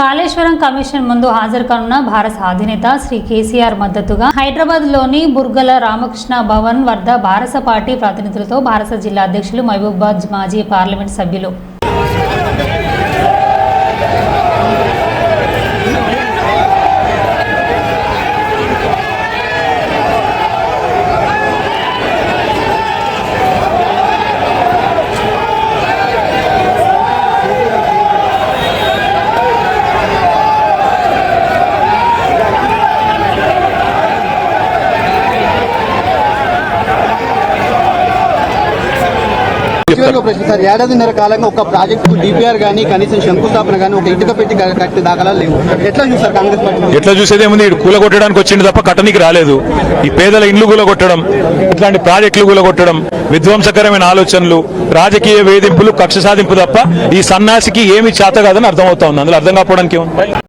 Kaleshwaram commission ముందు హాజరు కానున్న భారత అధినేత శ్రీ కేసీఆర్ మద్దతుగా హైదరాబాద్లోని బుర్గల రామకృష్ణ భవన్ వద్ద భారత పార్టీ ప్రతినిధులతో భారత జిల్లా అధ్యక్షులు మహబూబాద్ మాజీ పార్లమెంట్ సభ్యులు సార్ ఏడాదిన్నర కాలంగా ఒక ప్రాజెక్టు డిపిఆర్ గానీ కనీసం శంకుస్థాపన గానీ ఒక ఇటుక పెట్టి కట్టే దాఖలా లేవు. ఎట్లా చూస్తారు కాంగ్రెస్ పార్టీ? ఎట్లా చూసేదేముంది ఇటు కూలగొట్టడానికి వచ్చింది తప్ప కట్టనికి రాలేదు. ఈ పేదల ఇండ్లు కూలగొట్టడం ఇట్లాంటి ప్రాజెక్టులు కూలగొట్టడం విధ్వంసకరమైన ఆలోచనలు రాజకీయ వేధింపులు కక్ష సాధింపు తప్ప ఈ సన్నాసికి ఏమి చేత కాదని అర్థమవుతా ఉంది. అందులో అర్థం కాకపోవడానికి ఏముంది?